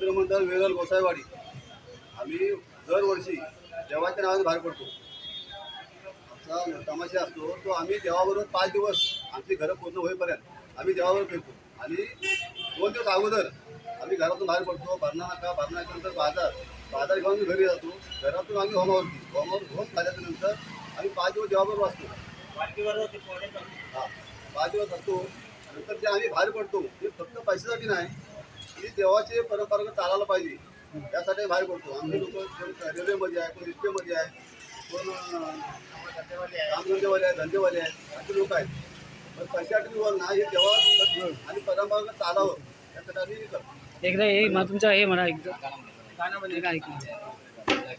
मित्रमंडळ वेगल गोसाईवाडी आम्ही दरवर्षी देवाच्या नावाने बाहेर पडतो. आमचा तमाशा असतो तो आम्ही देवाबरोबर पाच दिवस आमची घरं पूर्ण होईपर्यंत आम्ही देवाबरोबर फिरतो. आणि दोन दिवस अगोदर आम्ही घरातून बाहेर पडतो भरणा नाका भरणाच्यानंतर बाजार. बाजार घेऊन आम्ही घरी जातो. घरातून आम्ही होमावरती होमावर होम झाल्याच्यानंतर आम्ही पाच दिवस देवाबरोबर असतो हा पाच दिवस असतो. नंतर जे आम्ही बाहेर पडतो ते फक्त पैशासाठी नाही ही देवाची परंपरा चालायला पाहिजे. त्यासाठी बाहेर पडतो. आमचे लोक रेल्वेमध्ये आहे कोण रिक्षेमध्ये आहे कोण अं, कामधंदेवाले आहेत धंदेवाले आहेत असे लोक आहेत. पण पैशासाठी ना हे देवा आणि परंपरा चालावं यासाठी आम्ही करतो. एकदा हे मग तुमचं हे म्हणा एकदा. गाणं ऐकलं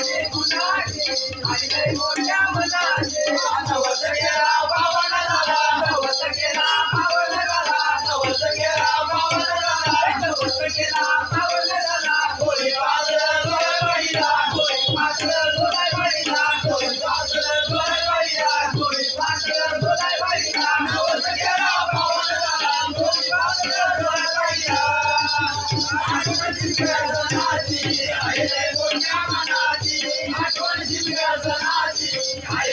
I आठवण जिल्ह्या सणाची आई